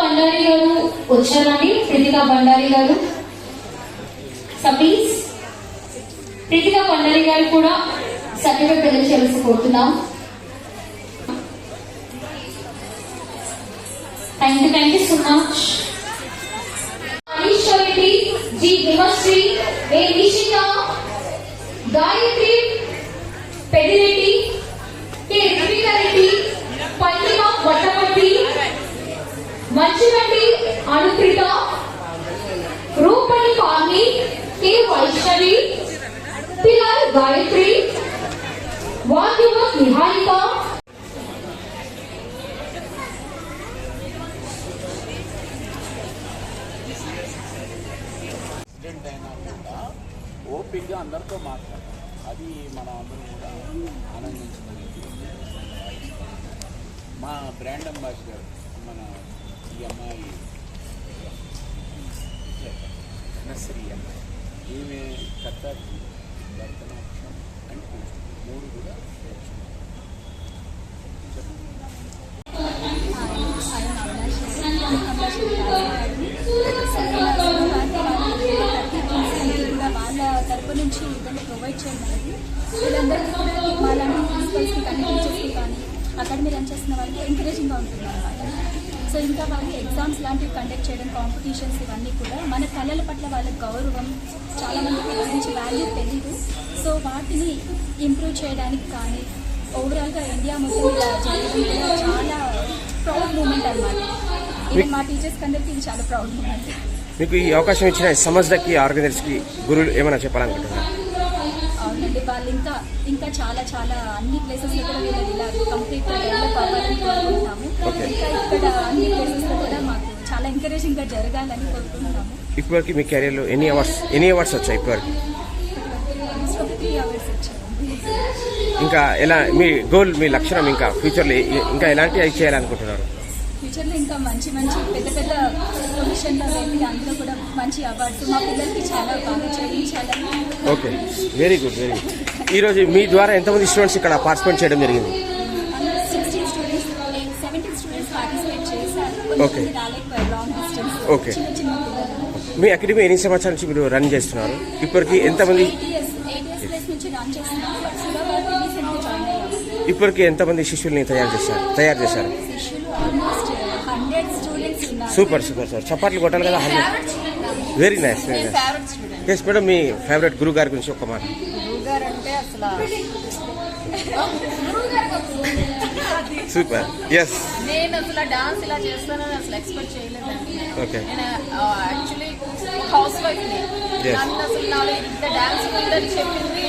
బండారి గారు వచ్చారండి ప్రీతికా బండారి గారు సబీస్ ప్రీతికా బండారి గారు కూడా సర్టిఫికేట్ ప్రజెంట్ చేయాల్సి కోరుతున్నాం. Thank you thank you so much వాద్యువ Niharika accident అయినా కూడా ఓపిక్గా అందరితో మాట్లాడాలి అది మనం అందరం కూడా ఆనందించగలిగింది మా బ్రాండ్ అంబాసిడర్ మన ఈ అమ్మాయి నర్సరీ అమ్మాయి ఈమె కథక్ తరపు నుంచి ఇవన్నీ ప్రొవైడ్ చేయడం అనేది వీళ్ళందరికీ కూడా వాళ్ళని ప్రిన్సిపల్స్కి కానీ టీచర్స్కి కానీ అకాడమీ రన్ చేస్తున్న వాళ్ళకి ఎంకరేజింగ్గా ఉంటుంది అనమాట సో ఇంకా వాళ్ళు ఎగ్జామ్స్ లాంటివి కండక్ట్ చేయడం కాంపిటీషన్స్ ఇవన్నీ కూడా మన కళల పట్ల వాళ్ళ గౌరవం చాలా మందికి గురించి వాల్యూ తెలియదు సో వాటిని ఇంప్రూవ్ చేయడానికి కానీ ఓవరాల్గా ఇండియా మొత్తం ఇలా చాలా ప్రౌడ్ మూమెంట్ అనమాట ఈవెన్ మా టీచర్స్ అందరికీ ఇది చాలా ప్రౌడ్ మూమెంట్ మీకు ఈ అవకాశం ఇచ్చిన సమజ్దకి ఆర్గనైజర్స్కి గురువులు ఏమైనా చెప్పాలనుకుంటున్నారు? అవునండి వాళ్ళు ఇంకా ఇంకా చాలా చాలా అన్ని ప్లేసెస్ కూడా వీళ్ళు ఇలా కంప్లీట్ డెవలప్ అవ్వాలని కోరుకుంటున్నాము. ఇంకా ఇక్కడ అన్ని ప్లేసెస్ కూడా మాకు చాలా ఎంకరేజింగ్గా జరగాలని కోరుకుంటున్నాము. ఇప్పటివరకు మీ కెరీర్లో ఎన్ని అవార్డ్స్ ఎన్ని అవార్డ్స్ వచ్చాయి ఇప్పటివరకు? అవర్స్ ఇంకా ఎలా మీ గోల్ మీ లక్ష్యం ఇంకా ఫ్యూచర్లో ఇంకా ఎలాంటి అవి చేయాలనుకుంటున్నారు? ఫ్యూచర్లో ఇంకా మంచి మంచి పెద్ద పెద్ద పొజిషన్లో వెళ్ళి అందులో కూడా మంచి అవార్డ్స్ మా పిల్లలకి చాలా బాగా చదివించాలని okay very good very good ఈరోజు మీ ద్వారా ఎంతమంది స్టూడెంట్స్ ఇక్కడ పార్టిసిపేట్ చేయడం జరిగింది? Sixteen students seventeen students participate చేశారు. Okay. కొంతమంది రాలేకపోయారు లాంగ్ డిస్టెన్స్ Okay. చిన్న చిన్న పిల్లలు. మీ అకాడమీ ఎన్ని సంవత్సరాల నుంచి మీరు రన్ చేస్తున్నారు? ఇప్పటికి ఎంతమంది నుంచి రన్ చేస్తున్నాము బట్ సులభ రీసెంట్గా జాయిన్ అయ్యాము ఇప్పటికి ఎంతమంది శిష్యుల్ని తయారు చేశారు? తయారు చేశారు? శిష్యులు ఆల్మోస్ట్ హండ్రెడ్ స్టూడెంట్స్ ఉన్నారు. సూపర్ సూపర్ సార్ చప్పట్లు కొట్టాలి కదా very nice very nice yes madam మీ ఫేవరెట్ గురువు గారి గురించి ఒక మాట. గురువు గారు అంటే అసలు సూపర్. ఎస్ నేను అసలు డాన్స్ ఇలా చేస్తానని అసలు ఎక్స్పెక్ట్ చేయలేదండి. Okay. నేను యాక్చువల్లీ హౌస్ వైఫ్. నన్ను అసలు నాలో ఇంత డాన్స్ ఉందని చెప్పింది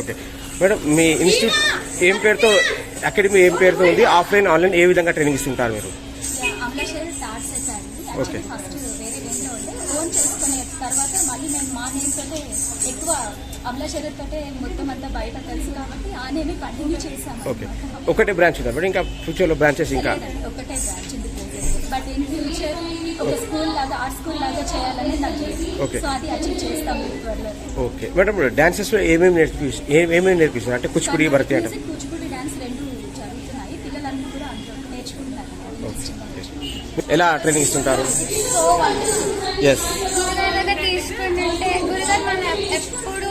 ఓకే మేడం మీ ఇన్స్టిట్యూట్ ఏం పేరుతో అకాడమీ ఏం పేరుతో ఉంది? ఆఫ్లైన్ ఆన్లైన్ ఏ విధంగా ట్రైనింగ్ ఇస్తుంటారు మీరు? తర్వాత మళ్ళీ మేము మా ఎక్కువ మొత్తం అంతా బయట తెలుసు కాబట్టి ఆ నేమే కంటిన్యూ చేశాము. ఓకే ఒకటే బ్రాంచ్ ఉందా? మేడం ఇంకా ఫ్యూచర్లో బ్రాంచెస్ ఇంకా? ఒకటే బ్రాంచ్ ఉంది. బట్ ఇన్ ఫ్యూచర్ ఒక స్కూల్ లాగా ఆర్ట్ స్కూల్ లాగా చేయాలని నాకు Okay. సో అది అచీవ్ చేస్తాము త్వరలో. ఓకే. మేడం డాన్సెస్లో ఏమేమి నేర్పి ఏమేమి నేర్పిస్తున్నారు అంటే కూచిపూడి భరతనాట్యం. మ్యూజిక్, కూచిపూడి డాన్స్ రెండు జరుగుతున్నాయి. పిల్లలందరూ కూడా అందులో నేర్చుకుంటున్నారు ఎలా ట్రైనింగ్ ఇస్తుంటారు? ఎస్ గురుగారు మనం ఎప్పుడు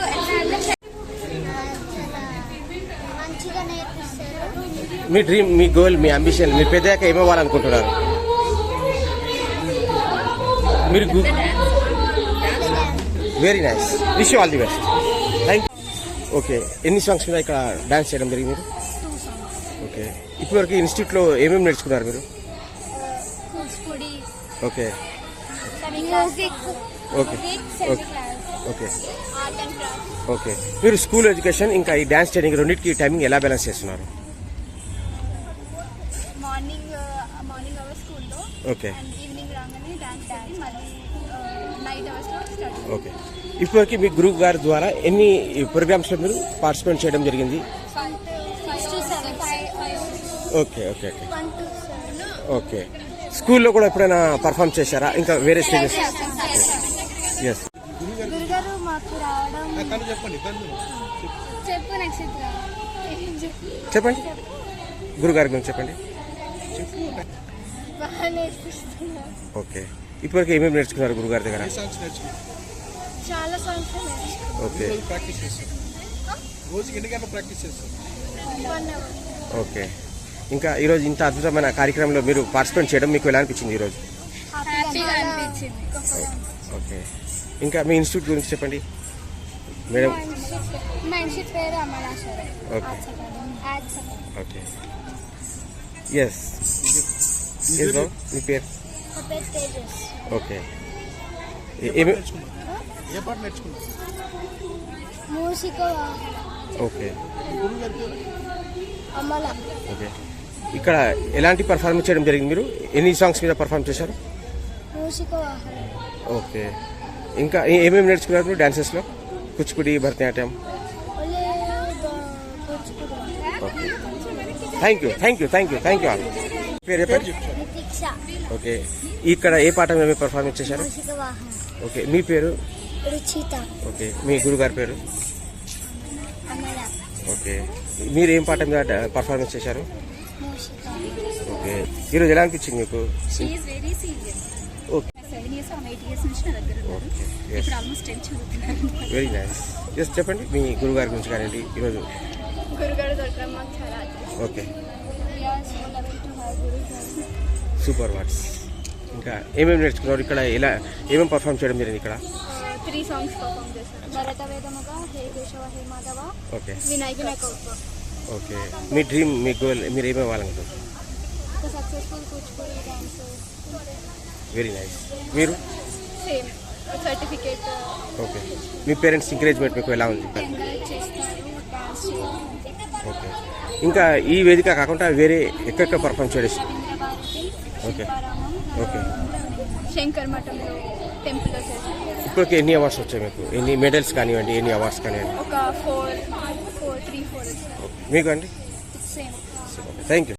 మీ డ్రీమ్ మీ గోల్ మీ అంబిషన్ మీ పెద్దయ్యాక ఏమవ్వాలనుకుంటున్నారు? మీరు very nice wish all the best thank okay ఎన్ని సాంగ్స్ మీద ఇక్కడ డాన్స్ చేయడం జరిగింది మీరు? ఓకే ఇప్పటివరకు ఇన్స్టిట్యూట్లో ఏమేమి నేర్చుకున్నారు మీరు? Okay music okay okay okay art and craft okay మీరు స్కూల్ ఎడ్యుకేషన్ ఇంకా ఈ డాన్స్ ట్రైనింగ్ రెండింటికి టైమింగ్ ఎలా బ్యాలెన్స్ చేస్తున్నారు? ఓకే ఓకే ఇప్పటివరకు మీ గురువు గారి ద్వారా ఎన్ని ప్రోగ్రామ్స్లో మీరు పార్టిసిపేట్ చేయడం జరిగింది? ఓకే ఓకే ఓకే ఓకే స్కూల్లో కూడా ఎప్పుడైనా పర్ఫామ్ చేశారా? ఇంకా వేరే స్టేజెస్ ఎస్ గురుగారు మాకు రావడం చెప్పు నక్షత్ర చెప్పండి. గురుగారి గురించి చెప్పండి. ఓకే ఇప్పటివరకు ఏమేమి నేర్చుకున్నారు గురుగారి దగ్గర? చాలా సాంగ్స్ నేర్చుకున్నాను. ఓకే. ప్రాక్టీస్ చేస్తాం రోజుకి ఎన్ని గంటలు ప్రాక్టీస్ చేస్తాం వన్ అవర్ ఓకే. ఇంకా ఈరోజు ఇంత అద్భుతమైన కార్యక్రమంలో మీరు పార్టిసిపేట్ చేయడం మీకు ఎలా అనిపించింది ఈరోజు? ఓకే. ఇంకా మీ ఇన్స్టిట్యూట్ గురించి చెప్పండి. మేడం. ఓకే. ఓకే. ఎస్ మీ పేరు? ఓకే. ఏ- పాట ఓకే. ఓకే. ఇక్కడ ఎలాంటి పర్ఫార్మెన్స్ చేయడం జరిగింది మీరు? ఎన్ని సాంగ్స్ మీద పర్ఫార్మ్ చేశారు? ఓకే. ఇంకా ఏ- ఏమేమి నేర్చుకున్నారు మీరు డాన్సెస్లో Kuchipudi Bharatanatyam. Thank you thank you thank you thank you okay. ఇక్కడ ఏ పాట మీరు పర్ఫార్మెన్స్ చేశారు? ఓకే. మీ పేరు? రుచిత. ఓకే. మీ గురుగారి పేరు? ఓకే. మీరు ఏం పాట మీద పర్ఫార్మెన్స్ చేశారు? ఓకే. ఈరోజు ఎలా అనిపించింది మీకు? వెరీ నైస్ ఎస్ చెప్పండి. మీ గురుగారి గురించి కానివ్వండి. ఈరోజు. ఓకే. సూపర్ వర్డ్స్ ఇంకా ఏమేమి నేర్చుకున్నారు? ఇక్కడ ఎలా ఏమేమి పర్ఫామ్ చేయడం జరిగింది ఇక్కడ? త్రీ సాంగ్స్ పర్ఫామ్ చేశాను. భరత వేదముగా హే కేశవ హే మాధవ ఓకే. వినాయక ఓకే. మీ డ్రీమ్ మీ గోల్ మీరు ఏమేమి successful Kuchipudi dance very nice మీరు? Same certificate okay. మీ పేరెంట్స్ ఎంకరేజ్మెంట్ మీకు ఎలా ఉంది? ఓకే. ఇంకా ఈ వేదిక కాకుండా వేరే ఎక్కడెక్కడ పర్ఫామ్ చేయడం రవీంద్రభారతి ఓకే ఓకే శంకర్ మఠంలో ఇప్పటికి ఎన్ని అవార్డ్స్ వచ్చాయి మీకు? ఎన్ని మెడల్స్ కానివ్వండి ఎన్ని అవార్డ్స్ కానివ్వండి? ఒక ఫోర్ ఫోర్ త్రీ ఫోర్ మీకు అండి థ్యాంక్ యూ